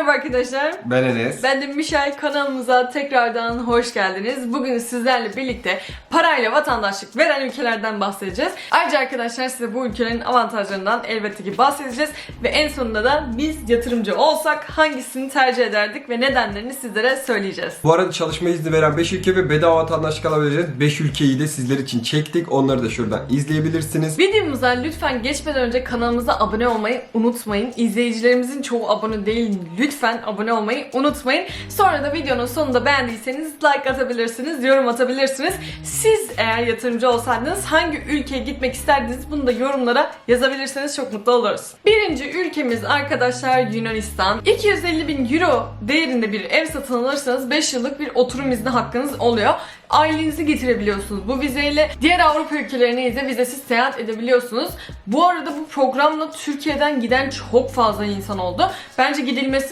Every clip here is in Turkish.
Merhaba arkadaşlar. Ben Enes. Ben de Mişel kanalımıza tekrardan hoş geldiniz. Bugün sizlerle birlikte parayla vatandaşlık veren ülkelerden bahsedeceğiz. Ayrıca arkadaşlar size bu ülkelerin avantajlarından elbette ki bahsedeceğiz. Ve en sonunda da biz yatırımcı olsak hangisini tercih ederdik ve nedenlerini sizlere söyleyeceğiz. Bu arada çalışma izni veren 5 ülke ve bedava vatandaşlık alabileceğiniz 5 ülkeyi de sizler için çektik. Onları da şuradan izleyebilirsiniz. Videomuza lütfen geçmeden önce kanalımıza abone olmayı unutmayın. İzleyicilerimizin çoğu abone değil. Lütfen abone olmayı unutmayın. Sonra da videonun sonunda beğendiyseniz like atabilirsiniz, yorum atabilirsiniz. Siz eğer yatırımcı olsaydınız hangi ülkeye gitmek isterdiniz bunu da yorumlara yazabilirseniz çok mutlu oluruz. Birinci ülkemiz arkadaşlar Yunanistan. 250 bin euro değerinde bir ev satın alırsanız 5 yıllık bir oturum izni hakkınız oluyor. Ailenizi getirebiliyorsunuz bu vizeyle. Diğer Avrupa ülkelerine ise vizesiz seyahat edebiliyorsunuz. Bu arada bu programla Türkiye'den giden çok fazla insan oldu. Bence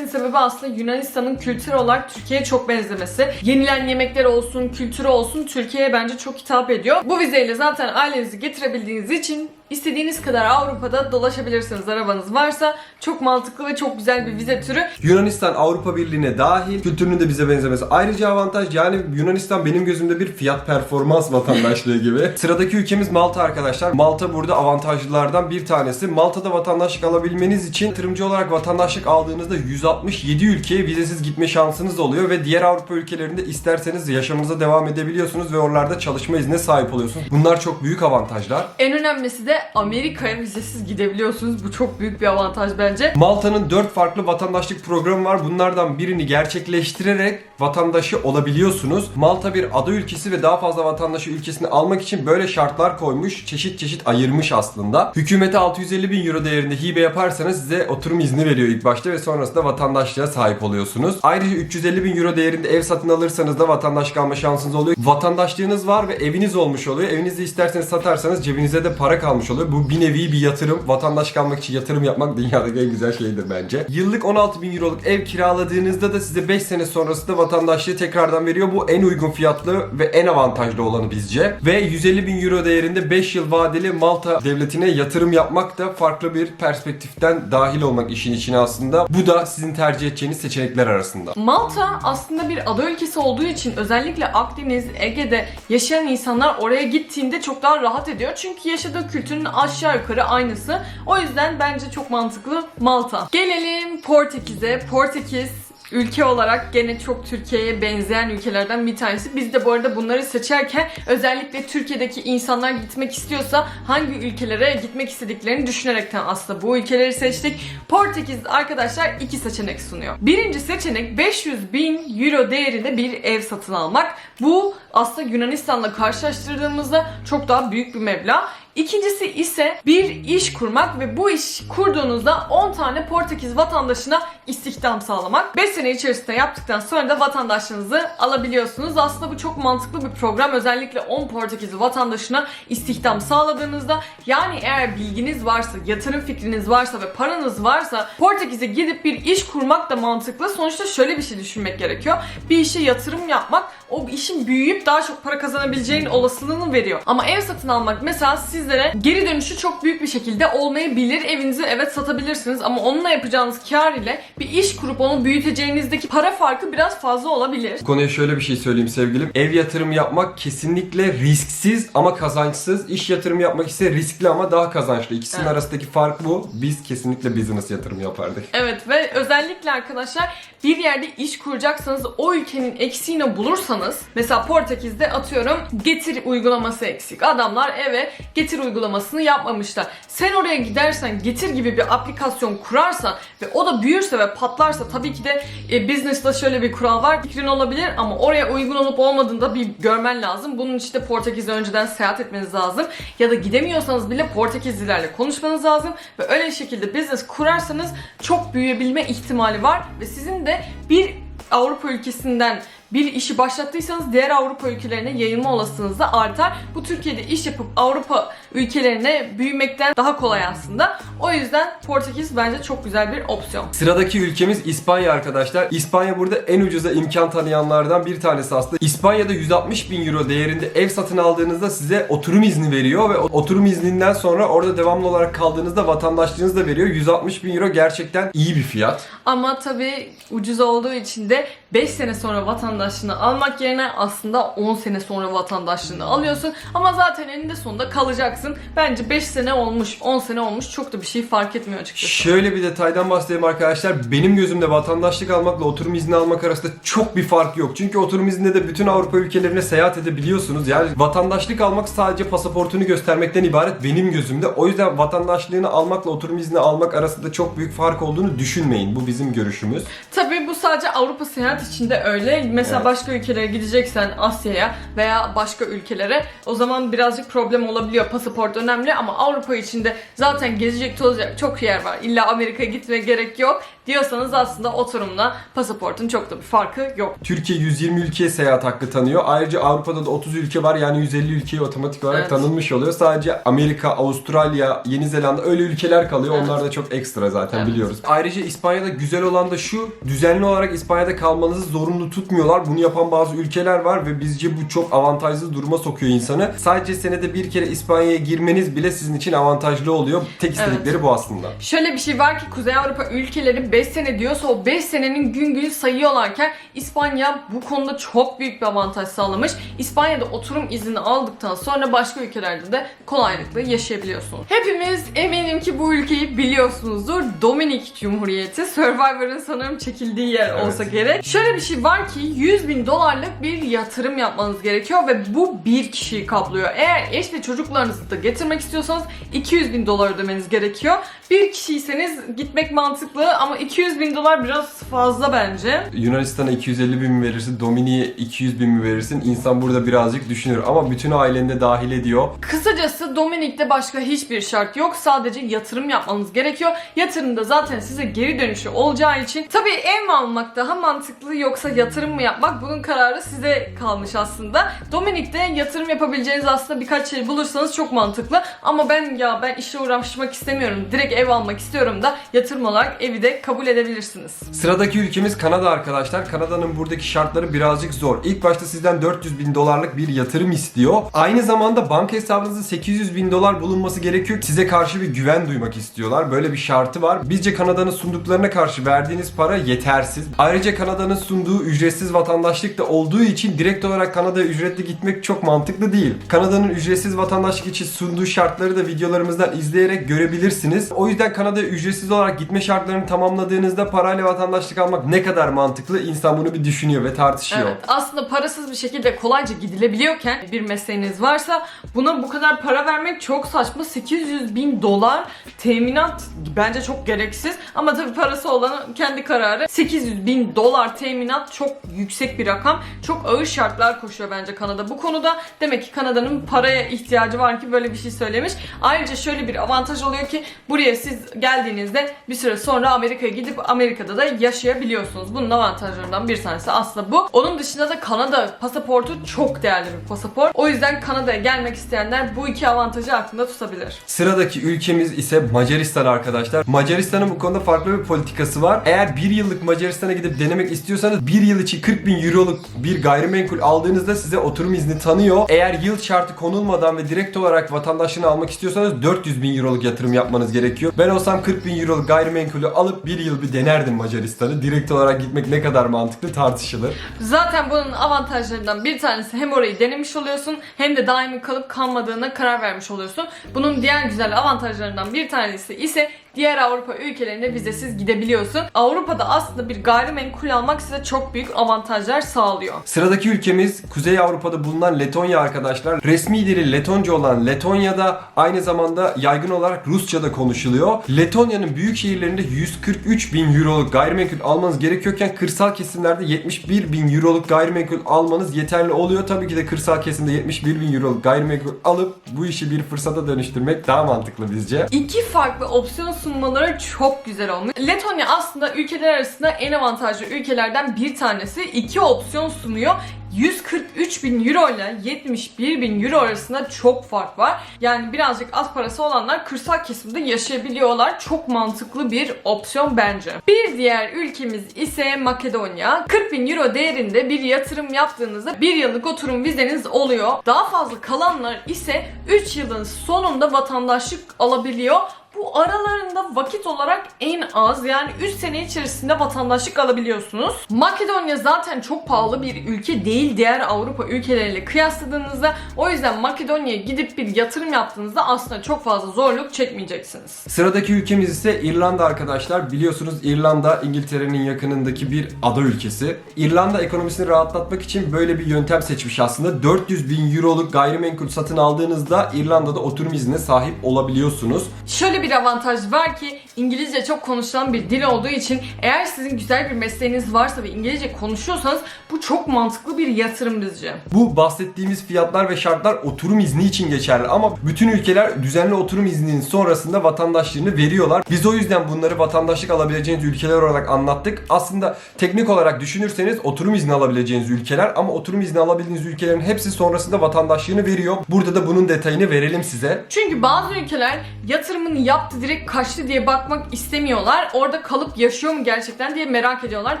gidilmesinin sebebi aslında Yunanistan'ın kültür olarak Türkiye'ye çok benzemesi. Yenilen yemekler olsun, kültürü olsun Türkiye'ye bence çok hitap ediyor. Bu vizeyle zaten ailenizi getirebildiğiniz için istediğiniz kadar Avrupa'da dolaşabilirsiniz arabanız varsa. Çok mantıklı ve çok güzel bir vize türü. Yunanistan Avrupa Birliği'ne dahil. Kültürünün de bize benzemesi. Ayrıca avantaj yani Yunanistan benim gözümde bir fiyat performans vatandaşlığı gibi. Sıradaki ülkemiz Malta arkadaşlar. Malta burada avantajlılardan bir tanesi. Malta'da vatandaşlık alabilmeniz için yatırımcı olarak vatandaşlık aldığınızda 167 ülkeye vizesiz gitme şansınız oluyor ve diğer Avrupa ülkelerinde isterseniz yaşamınıza devam edebiliyorsunuz ve oralarda çalışma iznine sahip oluyorsunuz. Bunlar çok büyük avantajlar. En önemlisi de Amerika'ya vizesiz gidebiliyorsunuz. Bu çok büyük bir avantaj bence. Malta'nın 4 farklı vatandaşlık programı var. Bunlardan birini gerçekleştirerek vatandaşı olabiliyorsunuz. Malta bir ada ülkesi ve daha fazla vatandaşı ülkesine almak için böyle şartlar koymuş. Çeşit çeşit ayırmış aslında. Hükümete 650 bin euro değerinde hibe yaparsanız size oturum izni veriyor ilk başta ve sonrasında vatandaşlığa sahip oluyorsunuz. Ayrıca 350 bin euro değerinde ev satın alırsanız da vatandaşlık alma şansınız oluyor. Vatandaşlığınız var ve eviniz olmuş oluyor. Evinizi isterseniz satarsanız cebinize de para kalmış oluyor. Bu bir nevi bir yatırım. Vatandaşlık almak için yatırım yapmak dünyadaki en güzel şeydir bence. Yıllık 16 bin euroluk ev kiraladığınızda da size 5 sene sonrasında vatandaşlığı tekrardan veriyor. Bu en uygun fiyatlı ve en avantajlı olanı bizce. Ve 150 bin euro değerinde 5 yıl vadeli Malta devletine yatırım yapmak da farklı bir perspektiften dahil olmak işin içine aslında. Bu da sizin tercih edeceğiniz seçenekler arasında. Malta aslında bir ada ülkesi olduğu için özellikle Akdeniz, Ege'de yaşayan insanlar oraya gittiğinde çok daha rahat ediyor. Çünkü yaşadığı kültürün aşağı yukarı aynısı. O yüzden bence çok mantıklı Malta. Gelelim Portekiz'e. Portekiz ülke olarak gene çok Türkiye'ye benzeyen ülkelerden bir tanesi. Biz de bu arada bunları seçerken özellikle Türkiye'deki insanlar gitmek istiyorsa hangi ülkelere gitmek istediklerini düşünerekten aslında bu ülkeleri seçtik. Portekiz arkadaşlar iki seçenek sunuyor. Birinci seçenek 500 bin euro değerinde bir ev satın almak. Bu aslında Yunanistan'la karşılaştırdığımızda çok daha büyük bir meblağ. İkincisi ise bir iş kurmak ve bu iş kurduğunuzda 10 tane Portekiz vatandaşına istihdam sağlamak. 5 sene içerisinde yaptıktan sonra da vatandaşlığınızı alabiliyorsunuz. Aslında bu çok mantıklı bir program. Özellikle 10 Portekiz vatandaşına istihdam sağladığınızda yani eğer bilginiz varsa, yatırım fikriniz varsa ve paranız varsa Portekiz'e gidip bir iş kurmak da mantıklı. Sonuçta şöyle bir şey düşünmek gerekiyor. Bir işe yatırım yapmak o işin büyüyüp daha çok para kazanabileceğin olasılığını veriyor. Ama ev satın almak mesela sizlere geri dönüşü çok büyük bir şekilde olmayabilir. Evinizi evet satabilirsiniz ama onunla yapacağınız kar ile bir iş kurup onu büyüteceğinizdeki para farkı biraz fazla olabilir. Bu konuya şöyle bir şey söyleyeyim sevgilim. Ev yatırımı yapmak kesinlikle risksiz ama kazançsız. İş yatırımı yapmak ise riskli ama daha kazançlı. İkisinin Evet. arasındaki fark bu. Biz kesinlikle business yatırım yapardık. Evet ve özellikle arkadaşlar bir yerde iş kuracaksanız o ülkenin eksiğini bulursanız mesela Portekiz'de atıyorum getir uygulaması eksik. Adamlar eve getir uygulamasını yapmamışlar. Sen oraya gidersen getir gibi bir aplikasyon kurarsan ve o da büyürse ve patlarsa tabii ki de e, business'ta şöyle bir kural var. Fikrin olabilir ama oraya uygun olup olmadığını da bir görmen lazım. Bunun için de Portekiz'e önceden seyahat etmeniz lazım. Ya da gidemiyorsanız bile Portekizlilerle konuşmanız lazım ve öyle şekilde business kurarsanız çok büyüyebilme ihtimali var ve sizin de bir Avrupa ülkesinden bir işi başlattıysanız diğer Avrupa ülkelerine yayılma olasılığınız da artar. Bu Türkiye'de iş yapıp Avrupa ülkelerine büyümekten daha kolay aslında. O yüzden Portekiz bence çok güzel bir opsiyon. Sıradaki ülkemiz İspanya arkadaşlar. İspanya burada en ucuza imkan tanıyanlardan bir tanesi aslında. İspanya'da 160 bin euro değerinde ev satın aldığınızda size oturum izni veriyor ve oturum izninden sonra orada devamlı olarak kaldığınızda vatandaşlığınızı da veriyor. 160 bin euro gerçekten iyi bir fiyat. Ama tabii ucuz olduğu için de 5 sene sonra vatandaşlığını almak yerine aslında 10 sene sonra vatandaşlığını alıyorsun. Ama zaten eninde sonunda kalacaksın. Bence 5 sene olmuş, 10 sene olmuş çok da bir şey fark etmiyor açıkçası. Şöyle bir detaydan bahsedeyim arkadaşlar. Benim gözümde vatandaşlık almakla oturum izni almak arasında çok bir fark yok. Çünkü oturum izninde de bütün Avrupa ülkelerine seyahat edebiliyorsunuz. Yani vatandaşlık almak sadece pasaportunu göstermekten ibaret benim gözümde. O yüzden vatandaşlığını almakla oturum izni almak arasında çok büyük fark olduğunu düşünmeyin. Bu bizim görüşümüz. Tabii bu sadece Avrupa seyahat içinde öyle. Mesela Evet. başka ülkelere gideceksen Asya'ya veya başka ülkelere o zaman birazcık problem olabiliyor. Pasaport önemli ama Avrupa içinde zaten gezecek tozacak çok yer var. İlla Amerika'ya gitmeye gerek yok diyorsanız aslında oturumla pasaportun çok da bir farkı yok. Türkiye 120 ülkeye seyahat hakkı tanıyor. Ayrıca Avrupa'da da 30 ülke var. Yani 150 ülkeye otomatik olarak Evet. tanınmış oluyor. Sadece Amerika, Avustralya, Yeni Zelanda öyle ülkeler kalıyor. Evet. Onlar da çok ekstra zaten Evet. biliyoruz. Ayrıca İspanya'da güzel olan da şu. Düzenli olarak İspanya'da kalmanızı zorunlu tutmuyorlar. Bunu yapan bazı ülkeler var ve bizce bu çok avantajlı duruma sokuyor insanı. Sadece senede bir kere İspanya'ya girmeniz bile sizin için avantajlı oluyor. Tek istedikleri bu aslında. Şöyle bir şey var ki Kuzey Avrupa ülkeleri 5 sene diyorsa o 5 senenin gün gün sayıyorlarken İspanya bu konuda çok büyük bir avantaj sağlamış. İspanya'da oturum izni aldıktan sonra başka ülkelerde de kolaylıkla yaşayabiliyorsunuz. Hepimiz eminim ki bu ülkeyi biliyorsunuzdur. Dominik Cumhuriyeti Survivor'ın sanırım çekildiği yer Evet. olsa gerek. Şöyle bir şey var ki 100 bin dolarlık bir yatırım yapmanız gerekiyor ve bu bir kişiyi kaplıyor. Eğer eş ve çocuklarınızı da getirmek istiyorsanız 200 bin dolar ödemeniz gerekiyor. Bir kişiyseniz gitmek mantıklı ama 200 bin dolar biraz fazla bence. Yunanistan'a 250 bin mi verirsin, Dominik'e 200 bin mi verirsin? İnsan burada birazcık düşünür ama bütün aileni de dahil ediyor. Kısacası Dominik'te başka hiçbir şart yok. Sadece yatırım yapmanız gerekiyor. Yatırımda zaten size geri dönüşü olacağı için tabii ev mi almak daha mantıklı yoksa yatırım mı yapmak bunun kararı size kalmış aslında. Dominik'te yatırım yapabileceğiniz aslında birkaç şey bulursanız çok mantıklı. Ama ben ya ben işle uğraşmak istemiyorum. Direkt ev almak istiyorum da yatırım olarak evi de kabul edebilirsiniz. Sıradaki ülkemiz Kanada arkadaşlar. Kanada'nın buradaki şartları birazcık zor. İlk başta sizden 400 bin dolarlık bir yatırım istiyor. Aynı zamanda banka hesabınızda 800 bin dolar bulunması gerekiyor. Size karşı bir güven duymak istiyorlar. Böyle bir şartı var. Bizce Kanada'nın sunduklarına karşı verdiğiniz para yetersiz. Ayrıca Kanada'nın sunduğu ücretsiz vatandaşlık da olduğu için direkt olarak Kanada'ya ücretli gitmek çok mantıklı değil. Kanada'nın ücretsiz vatandaşlık için sunduğu şartları da videolarımızdan izleyerek görebilirsiniz. O yüzden Kanada'ya ücretsiz olarak gitme şartlarını tamamladığınızda parayla vatandaşlık almak ne kadar mantıklı insan bunu bir düşünüyor ve tartışıyor. Evet, aslında parasız bir şekilde kolayca gidilebiliyorken bir mesleğiniz varsa buna bu kadar para vermek çok saçma. 800 bin dolar teminat bence çok gereksiz ama tabii parası olan kendi kararı. 800 bin dolar teminat çok yüksek bir rakam. Çok ağır şartlar koşuyor bence Kanada bu konuda. Demek ki Kanada'nın paraya ihtiyacı var ki böyle bir şey söylemiş. Ayrıca şöyle bir avantaj oluyor ki buraya siz geldiğinizde bir süre sonra Amerika'ya gidip Amerika'da da yaşayabiliyorsunuz. Bunun avantajlarından bir tanesi aslında bu. Onun dışında da Kanada pasaportu çok değerli bir pasaport. O yüzden Kanada'ya gelmek isteyenler bu iki avantajı aklında tutabilir. Sıradaki ülkemiz ise Macaristan arkadaşlar. Macaristan'ın bu konuda farklı bir politikası var. Eğer bir yıllık Macaristan'a gidip denemek istiyorsanız bir yıl için 40 bin euroluk bir gayrimenkul aldığınızda size oturum izni tanıyor. Eğer yıl şartı konulmadan ve direkt olarak vatandaşlığını almak istiyorsanız 400 bin euroluk yatırım yapmanız gerekiyor. Ben olsam 40 bin euroluk gayrimenkulü alıp bir yıl bir denerdim Macaristan'ı. Direkt olarak gitmek ne kadar mantıklı tartışılır. Zaten bunun avantajlarından bir tanesi hem orayı denemiş oluyorsun hem de daimi kalıp kalmadığına karar vermiş oluyorsun. Bunun diğer güzel avantajlarından bir tanesi ise diğer Avrupa ülkelerine vizesiz gidebiliyorsun. Avrupa'da aslında bir gayrimenkul almak size çok büyük avantajlar sağlıyor. Sıradaki ülkemiz Kuzey Avrupa'da bulunan Letonya arkadaşlar. Resmi dili Letonca olan Letonya'da aynı zamanda yaygın olarak Rusça'da konuşuluyor. Letonya'nın büyük şehirlerinde 143 bin euroluk gayrimenkul almanız gerekiyorken kırsal kesimlerde 71 bin euroluk gayrimenkul almanız yeterli oluyor. Tabii ki de kırsal kesimde 71 bin euroluk gayrimenkul alıp bu işi bir fırsata dönüştürmek daha mantıklı bizce. İki farklı opsiyon sunmaları çok güzel olmuş. Letonya aslında ülkeler arasında en avantajlı ülkelerden bir tanesi. İki opsiyon sunuyor. 143 bin euro ile 71 bin euro arasında çok fark var. Yani birazcık az parası olanlar kırsal kesimde yaşayabiliyorlar. Çok mantıklı bir opsiyon bence. Bir diğer ülkemiz ise Makedonya. 40 bin euro değerinde bir yatırım yaptığınızda bir yıllık oturum vizeniz oluyor. Daha fazla kalanlar ise 3 yılın sonunda vatandaşlık alabiliyor. Bu aralarında vakit olarak en az yani 3 sene içerisinde vatandaşlık alabiliyorsunuz. Makedonya zaten çok pahalı bir ülke değil diğer Avrupa ülkeleriyle kıyasladığınızda. O yüzden Makedonya'ya gidip bir yatırım yaptığınızda aslında çok fazla zorluk çekmeyeceksiniz. Sıradaki ülkemiz ise İrlanda arkadaşlar. Biliyorsunuz İrlanda İngiltere'nin yakınındaki bir ada ülkesi. İrlanda ekonomisini rahatlatmak için böyle bir yöntem seçmiş aslında. 400 bin euroluk gayrimenkul satın aldığınızda İrlanda'da oturum iznine sahip olabiliyorsunuz. Şöyle bir avantaj var ki İngilizce çok konuşulan bir dil olduğu için eğer sizin güzel bir mesleğiniz varsa ve İngilizce konuşuyorsanız bu çok mantıklı bir yatırım bizce. Bu bahsettiğimiz fiyatlar ve şartlar oturum izni için geçerli ama bütün ülkeler düzenli oturum izninin sonrasında vatandaşlığını veriyorlar. Biz o yüzden bunları vatandaşlık alabileceğiniz ülkeler olarak anlattık. Aslında teknik olarak düşünürseniz oturum izni alabileceğiniz ülkeler ama oturum izni alabildiğiniz ülkelerin hepsi sonrasında vatandaşlığını veriyor. Burada da bunun detayını verelim size. Çünkü bazı ülkeler yatırımını yaptı direkt kaçtı diye bakmak istemiyorlar. Orada kalıp yaşıyor mu gerçekten diye merak ediyorlar.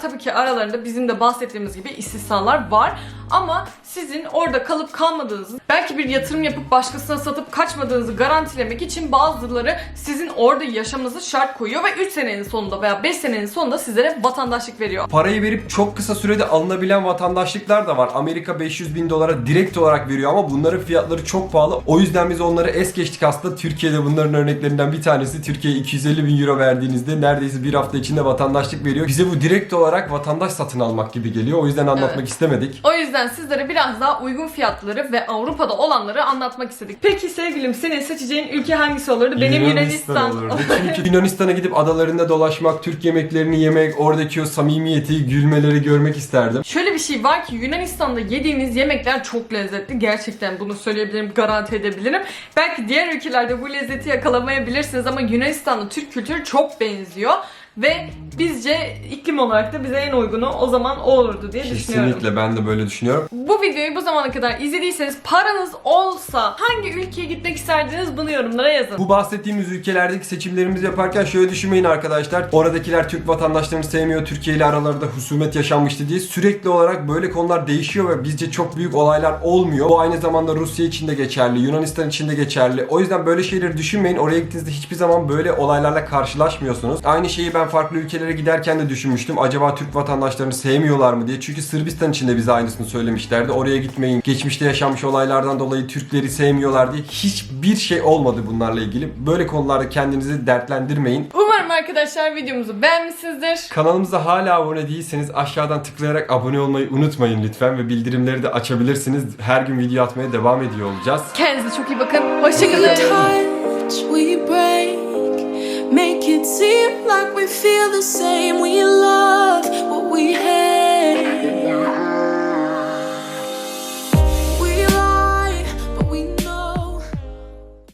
Tabii ki aralarında bizim de bahsettiğimiz gibi istisnalar var. Ama sizin orada kalıp kalmadığınızı, belki bir yatırım yapıp başkasına satıp kaçmadığınızı garantilemek için bazıları sizin orada yaşamanızı şart koyuyor ve 3 senenin sonunda veya 5 senenin sonunda sizlere vatandaşlık veriyor. Parayı verip çok kısa sürede alınabilen vatandaşlıklar da var. Amerika 500 bin dolara direkt olarak veriyor ama bunların fiyatları çok pahalı. O yüzden biz onları es geçtik aslında. Türkiye'de bunların örneklerinden bir tanesi. Türkiye'ye 250 bin euro verdiğinizde neredeyse bir hafta içinde vatandaşlık veriyor. Bize bu direkt olarak vatandaş satın almak gibi geliyor. O yüzden anlatmak Evet. istemedik. O yüzden sizlere biraz daha uygun fiyatları ve Avrupa'da olanları anlatmak istedik. Peki sevgilim senin seçeceğin ülke hangisi olurdu? Benim Yunanistan. olurdu. Çünkü Yunanistan'a gidip adalarında dolaşmak, Türk yemeklerini yemek, oradaki o samimiyeti, gülmeleri görmek isterdim. Şöyle bir şey var ki Yunanistan'da yediğiniz yemekler çok lezzetli. Gerçekten bunu söyleyebilirim, garanti edebilirim. Belki diğer ülkelerde bu lezzeti yakalamayabilirsiniz ama Yunanistan'da Türk kültürü çok benziyor. Ve bizce iklim olarak da bize en uygunu o zaman o olurdu diye düşünüyorum. Kesinlikle ben de böyle düşünüyorum. Bu videoyu bu zamana kadar izlediyseniz paranız olsa hangi ülkeye gitmek isterdiniz bunu yorumlara yazın. Bu bahsettiğimiz ülkelerdeki seçimlerimizi yaparken şöyle düşünmeyin arkadaşlar. Oradakiler Türk vatandaşlarını sevmiyor, Türkiye ile aralarında husumet yaşanmıştı diye. Sürekli olarak böyle konular değişiyor ve bizce çok büyük olaylar olmuyor. Bu aynı zamanda Rusya için de geçerli, Yunanistan için de geçerli. O yüzden böyle şeyleri düşünmeyin. Oraya gittiğinizde hiçbir zaman böyle olaylarla karşılaşmıyorsunuz. Aynı şeyi ben farklı ülkelere giderken de düşünmüştüm. Acaba Türk vatandaşlarını sevmiyorlar mı diye. Çünkü Sırbistan için de bize aynısını söylemişlerdi. Oraya gitmeyin. Geçmişte yaşanmış olaylardan dolayı Türkleri sevmiyorlar diye. Hiçbir şey olmadı bunlarla ilgili. Böyle konularda kendinizi dertlendirmeyin. Umarım arkadaşlar videomuzu beğenmişsinizdir. Kanalımıza hala abone değilseniz aşağıdan tıklayarak abone olmayı unutmayın lütfen ve bildirimleri de açabilirsiniz. Her gün video atmaya devam ediyor olacağız. Kendinize çok iyi bakın. Hoşçakalın. Make it seem like we feel the same. We love what we hate.